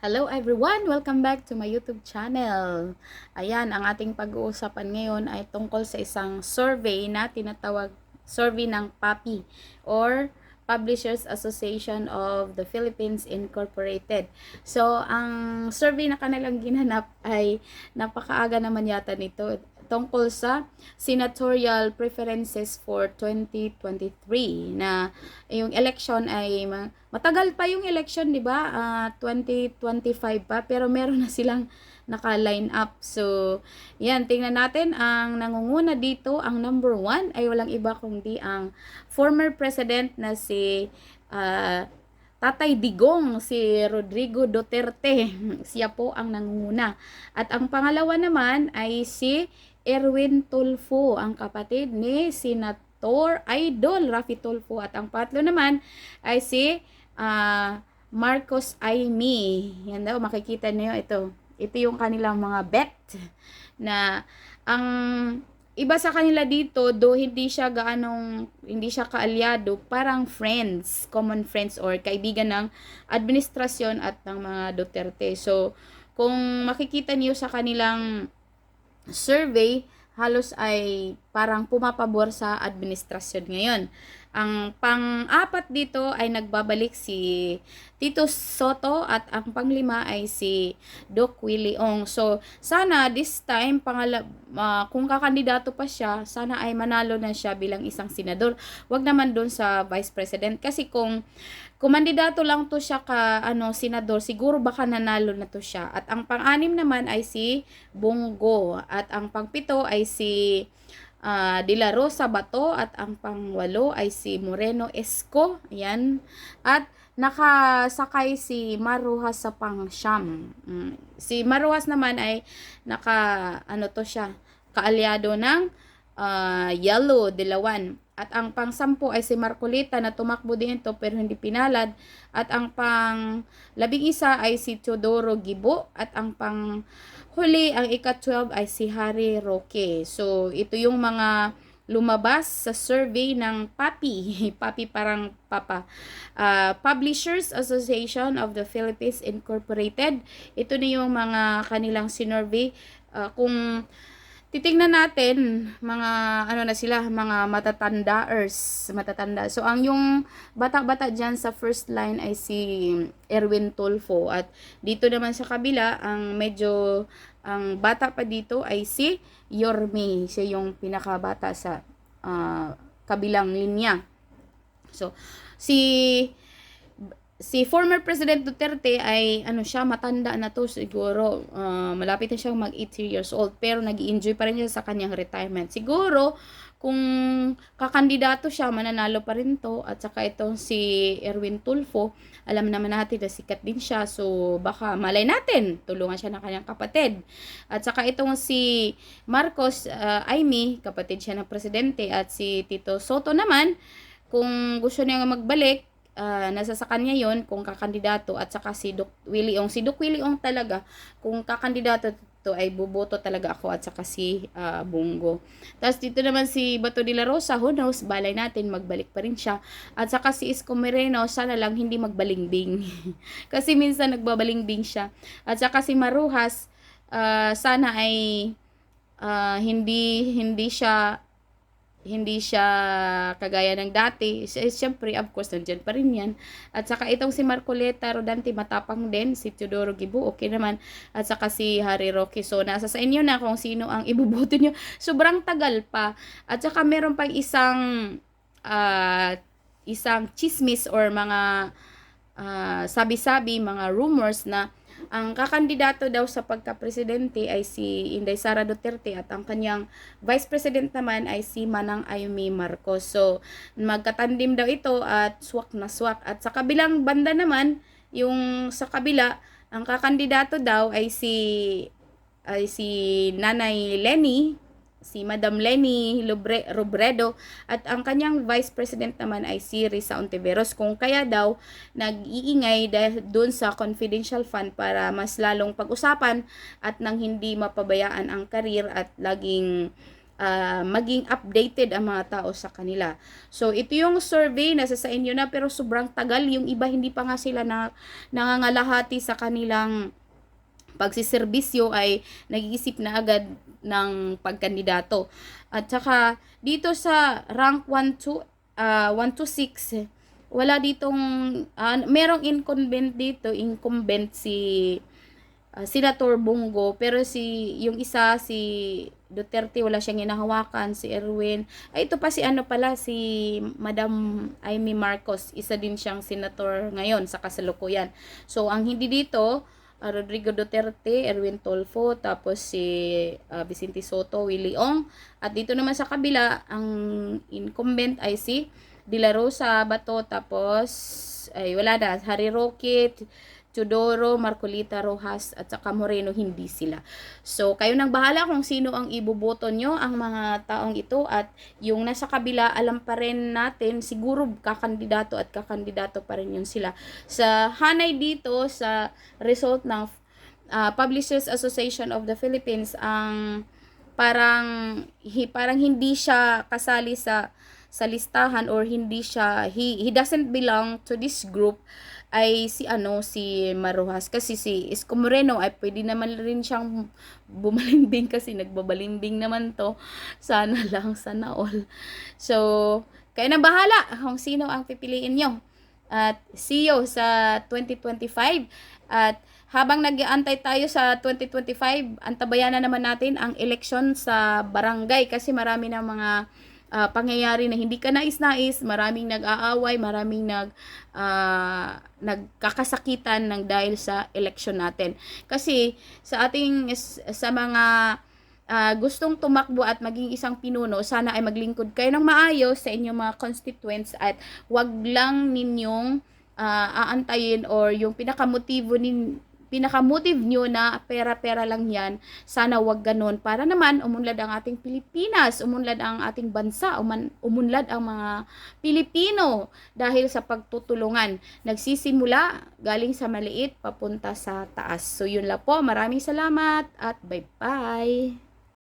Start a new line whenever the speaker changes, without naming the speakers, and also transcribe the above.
Hello everyone! Welcome back to my YouTube channel. Ayan, ang ating pag-uusapan ngayon ay tungkol sa isang survey na tinatawag survey ng PAPI or Publishers Association of the Philippines Incorporated. So, ang survey na kanilang ginanap ay napakaaga naman yata nito tungkol sa senatorial preferences for 2023 na yung election ay ma- matagal pa yung election, 'di ba? Ah, 2025 pa pero meron na silang naka-line up. So, yan, tingnan natin ang nangunguna dito, ang number one ay walang iba kundi ang former president na si ah, Tatay Digong, si Rodrigo Duterte. Siya po ang nangunguna. At ang pangalawa naman ay si Erwin Tulfo, ang kapatid ni Senator Idol Rafi Tulfo. At ang patlo naman ay si ah, Marcos Aimee. Yan daw, makikita niyo ito. Ito yung kanilang mga bet na ang iba sa kanila dito, do hindi siya gaanong, hindi siya kaalyado, parang friends, common friends or kaibigan ng administrasyon at ng mga Duterte. So, kung makikita niyo sa kanilang survey, halos ay parang pumapabor sa administrasyon ngayon. Ang pang-apat dito ay nagbabalik si Tito Soto at ang panglima ay si Doc Willie. So, sana this time, pangala, uh, kung kakandidato pa siya, sana ay manalo na siya bilang isang senador. Wag naman doon sa vice president. Kasi kung kumandidato lang to siya ka ano senador, siguro baka nanalo na to siya. At ang pang-anim naman ay si Bongo at ang pang-pito ay si uh, De La Rosa Bato at ang pangwalo ay si Moreno Esco. Ayan. At nakasakay si Maruhas sa pangsyam. Mm. Si Maruhas naman ay naka ano to siya, kaalyado ng uh, Yellow Dilawan. At ang pang-sampu ay si Marcolita na tumakbo din ito pero hindi pinalad. At ang pang labing isa ay si Teodoro Gibo. At ang pang huli, ang ika-12 ay si Harry Roque. So, ito yung mga lumabas sa survey ng PAPI. PAPI parang papa. Uh, Publishers Association of the Philippines Incorporated. Ito na yung mga kanilang sinurvey. Uh, kung titingnan natin mga ano na sila mga matatandaers matatanda. So ang yung bata-bata diyan sa first line ay si Erwin Tulfo. At dito naman sa kabila ang medyo ang bata pa dito ay si Yorme. Siya yung pinakabata sa uh, kabilang linya. So si si former President Duterte ay ano siya matanda na to siguro. Uh, malapit na siyang mag 80 years old pero nag enjoy pa rin siya sa kanyang retirement. Siguro kung kakandidato siya mananalo pa rin to. At saka itong si Erwin Tulfo alam naman natin na sikat din siya. So baka malay natin tulungan siya ng kanyang kapatid. At saka itong si Marcos uh, Aimee kapatid siya ng presidente. At si Tito Soto naman kung gusto niya magbalik uh, nasa sa kanya yon kung kakandidato at saka si Doc Willie Ong. Si Doc Willie Ong talaga, kung kakandidato to ay buboto talaga ako at saka si uh, Bungo. Tapos dito naman si Bato de la Rosa, who knows, balay natin, magbalik pa rin siya. At saka si Isko Moreno, sana lang hindi magbalingbing. Kasi minsan nagbabalingbing siya. At saka si Maruhas, uh, sana ay uh, hindi hindi siya hindi siya kagaya ng dati. Siyempre, of course, nandyan pa rin yan. At saka itong si Marcoleta Rodante, matapang din. Si Teodoro Gibu, okay naman. At saka si Harry Roque. So, nasa sa inyo na kung sino ang ibubuto nyo. Sobrang tagal pa. At saka meron pang isang uh, isang chismis or mga uh, sabi-sabi, mga rumors na ang kakandidato daw sa pagka-presidente ay si Inday Sara Duterte at ang kanyang vice president naman ay si Manang Ayumi Marcos. So, magkatandim daw ito at swak na swak. At sa kabilang banda naman, yung sa kabila, ang kakandidato daw ay si ay si Nanay Lenny si Madam Lenny Lubre, Robredo at ang kanyang vice president naman ay si Risa Ontiveros kung kaya daw nag-iingay dahil doon sa confidential fund para mas lalong pag-usapan at nang hindi mapabayaan ang karir at laging ah, maging updated ang mga tao sa kanila. So, ito yung survey, nasa sa inyo na, pero sobrang tagal. Yung iba, hindi pa nga sila na, nangangalahati sa kanilang pagsiservisyo ay nag-iisip na agad ng pagkandidato. At saka dito sa rank 1 to ah, 1 to 6 wala ditong ah, merong incumbent dito, incumbent si ah, Senator Bongo. Pero si yung isa si Duterte wala siyang hinahawakan si Erwin. Ay ito pa si ano pala si Madam Amy Marcos. Isa din siyang senator ngayon sa kasalukuyan. So ang hindi dito ah, Rodrigo Duterte, Erwin Tolfo, tapos si ah, Vicente Soto, Willie Ong. At dito naman sa kabila, ang incumbent ay si De La Rosa Bato, tapos ay wala na, Harry Roque, Chodoro, Marcolita Rojas, at saka Moreno, hindi sila. So, kayo nang bahala kung sino ang iboboto nyo, ang mga taong ito, at yung nasa kabila, alam pa rin natin, siguro kakandidato at kakandidato pa rin yun sila. Sa hanay dito, sa result ng uh, Publishers Association of the Philippines, ang parang hi, parang hindi siya kasali sa sa listahan or hindi siya he, he doesn't belong to this group ay si ano si Maruhas. Kasi si Isko Moreno ay pwede naman rin siyang bumalimbing kasi nagbabalimbing naman to. Sana lang sana all. So kayo na bahala kung sino ang pipiliin nyo. At see you sa 2025 at habang nag-aantay tayo sa 2025 antabayan na naman natin ang eleksyon sa barangay kasi marami na mga ah, pangyayari na hindi ka nais-nais, maraming nag-aaway, maraming nag ah, nagkakasakitan ng dahil sa election natin. Kasi sa ating sa mga ah, gustong tumakbo at maging isang pinuno, sana ay maglingkod kayo ng maayos sa inyong mga constituents at wag lang ninyong ah, aantayin or yung pinakamotibo nin pinaka-motive nyo na pera-pera lang yan, sana wag ganun. Para naman, umunlad ang ating Pilipinas, umunlad ang ating bansa, uman, umunlad ang mga Pilipino dahil sa pagtutulungan. Nagsisimula galing sa maliit papunta sa taas. So yun lang po, maraming salamat at bye-bye!